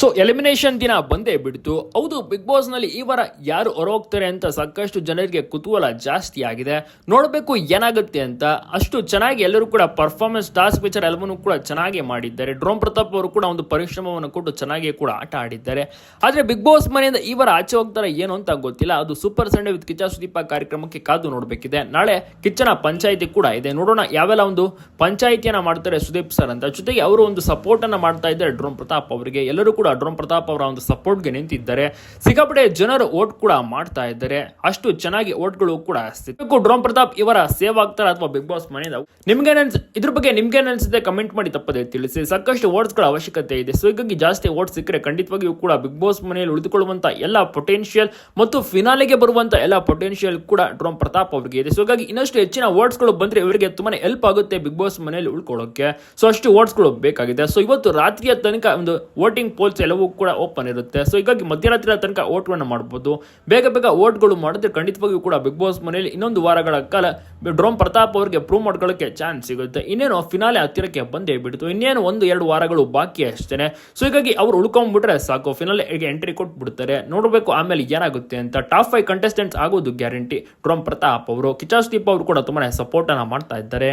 So elimination ದಿನ ಬಂದೇ ಬಿಡ್ತು. ಹೌದು ಬಿಗ್ ಬಾಸ್ನಲ್ಲಿ ಈ ವಾರ ಯಾರು ಹೊರಹೋಗ್ತಾರೆ ಅಂತ ಸಾಕಷ್ಟು ಜನರಿಗೆ ಕುತೂಹಲ ಜಾಸ್ತಿ ಆಗಿದೆ. ನೋಡಬೇಕು ಏನಾಗುತ್ತೆ ಅಂತ. ಅಷ್ಟು ಚೆನ್ನಾಗಿ ಎಲ್ಲರೂ ಕೂಡ ಪರ್ಫಾರ್ಮೆನ್ಸ್ ಟಾಸ್ಕ್ ವಿಚಾರ ಎಲ್ಲವನ್ನೂ ಕೂಡ ಚೆನ್ನಾಗಿ ಮಾಡಿದ್ದಾರೆ. ಡ್ರೋನ್ ಪ್ರತಾಪ್ ಅವರು ಕೂಡ ಒಂದು ಪರಿಶ್ರಮವನ್ನು ಕೊಟ್ಟು ಚೆನ್ನಾಗಿ ಕೂಡ ಆಟ ಆಡಿದ್ದಾರೆ. ಆದರೆ ಬಿಗ್ ಬಾಸ್ ಮನೆಯಿಂದ ಈ ವಾರ ಆಚೆ ಹೋಗ್ತಾರೆ ಏನು ಅಂತ ಗೊತ್ತಿಲ್ಲ. ಅದು super Sunday with Kichcha Sudeep ಕಾರ್ಯಕ್ರಮಕ್ಕೆ ಕಾದು ನೋಡಬೇಕಿದೆ. ನಾಳೆ ಕಿಚ್ಚನ ಪಂಚಾಯಿತಿ ಕೂಡ ಇದೆ. ನೋಡೋಣ ಯಾವೆಲ್ಲ ಒಂದು ಪಂಚಾಯಿತಿಯನ್ನ ಮಾಡ್ತಾರೆ ಸುದೀಪ್ ಸರ್ ಅಂತ. ಜೊತೆಗೆ ಅವರು ಒಂದು ಸಪೋರ್ಟ್ ಅನ್ನ ಮಾಡ್ತಾ ಇದ್ದಾರೆ ಡ್ರೋನ್ ಪ್ರತಾಪ್ ಅವರಿಗೆ. ಎಲ್ಲರೂ ಕೂಡ ಡ್ರೋನ್ ಪ್ರತಾಪ್ ಅವರ ಒಂದು ಸಪೋರ್ಟ್ಗೆ ನಿಂತಿದ್ದಾರೆ. ಸಿಕ್ಕಾಪಟ್ಟೆ ಜನರು ಓಟ್ ಕೂಡ ಮಾಡ್ತಾ ಇದ್ದಾರೆ. ಅಷ್ಟು ಚೆನ್ನಾಗಿ ಓಟ್ಗಳು ಕೂಡ ಡ್ರೋನ್ ಪ್ರತಾಪ್ ಇವರ ಸೇವ್ ಆಗ್ತಾರೆ ಅಥವಾ ಬಿಗ್ ಬಾಸ್ ಮನೆಯಿಂದ? ನಿಮ್ಗೆ ಇದ್ರ ಬಗ್ಗೆ ನಿಮ್ಗೆ ಅನ್ಸುತ್ತೆ ಕಮೆಂಟ್ ಮಾಡಿ ತಪ್ಪದೆ ತಿಳಿಸಿ. ಸಾಕಷ್ಟು ಓಟ್ಸ್ಗಳ ಗಳ ಅವಶ್ಯಕತೆ ಇದೆ. ಸೊ ಹೀಗಾಗಿ ಜಾಸ್ತಿ ಓಟ್ ಸಿಕ್ಕರೆ ಖಂಡಿತವಾಗಿಯೂ ಕೂಡ ಬಿಗ್ ಬಾಸ್ ಮನೆಯಲ್ಲಿ ಉಳಿದುಕೊಳ್ಳುವಂತ ಎಲ್ಲ ಪೊಟೆನ್ಶಿಯಲ್ ಮತ್ತು ಫಿನಾಲೆಗೆ ಬರುವಂತ ಎಲ್ಲ ಪೊಟೆನ್ಶಿಯಲ್ ಕೂಡ ಡ್ರೋನ್ ಪ್ರತಾಪ್ ಅವರಿಗೆ ಇದೆ. ಸೊ ಹಾಗಾಗಿ ಇನ್ನಷ್ಟು ಹೆಚ್ಚಿನ ಓಟ್ಸ್ಗಳು ಗಳು ಬಂದ್ರೆ ಇವರಿಗೆ ತುಂಬಾ ಹೆಲ್ಪ್ ಆಗುತ್ತೆ ಬಿಗ್ ಬಾಸ್ ಮನೆಯಲ್ಲಿ ಉಳ್ಕೊಳ್ಳೋಕೆ. ಸೊ ಅಷ್ಟು ಓಟ್ಸ್ಗಳು ಗಳು ಬೇಕಾಗಿದೆ. ಸೊ ಇವತ್ತು ರಾತ್ರಿಯ ತನಕ ಒಂದು ವೋಟಿಂಗ್ ಪೋಲ್ಸ್ ಎಲ್ಲವೂ ಕೂಡ ಓಪನ್ ಇರುತ್ತೆ. ಸೊ ಹೀಗಾಗಿ ಮಧ್ಯರಾತ್ರಿಯ ತನಕ ಓಟ್ಗಳನ್ನ ಮಾಡಬಹುದು ಬೇಗ ಬೇಗ ಓಟ್ಗಳು ಮಾಡಿದ್ರೆ ಖಂಡಿತವಾಗಿಯೂ ಕೂಡ ಬಿಗ್ ಬಾಸ್ ಮನೆಯಲ್ಲಿ ಇನ್ನೊಂದು ವಾರಗಳ ಕಾಲ ಡ್ರೋಮ್ ಪ್ರತಾಪ್ ಅವರಿಗೆ ಪ್ರೂವ್ ಮಾಡ್ಕೊಳ್ಳೋಕೆ ಚಾನ್ಸ್ ಸಿಗುತ್ತೆ. ಇನ್ನೇನು ಫಿನಾಲೆ ಹತ್ತಿರಕ್ಕೆ ಬಂದೇ ಬಿಡ್ತು. ಇನ್ನೇನು ಒಂದು, ಎರಡು ವಾರಗಳು ಬಾಕಿ ಅಷ್ಟೇ ಸೊ ಹೀಗಾಗಿ ಅವ್ರು ಉಳ್ಕೊಂಡ್ಬಿಟ್ರೆ ಸಾಕು. ಫಿನಾಲೆ ಎಂಟ್ರಿ ಕೊಟ್ಬಿಡ್ತಾರೆ. ನೋಡಬೇಕು ಆಮೇಲೆ ಏನಾಗುತ್ತೆ ಅಂತ. ಟಾಪ್ ಫೈವ್ ಕಂಟೆಸ್ಟೆಂಟ್ಸ್ ಆಗೋದು ಗ್ಯಾರಂಟಿ ಡ್ರೋಮ್ ಪ್ರತಾಪ್ ಅವರು ಕಿಚಾಸ್ ದೀಪ್ ಅವರು ಕೂಡ ತುಂಬಾ ಸಪೋರ್ಟನ್ನು ಮಾಡ್ತಾ ಇದ್ದಾರೆ.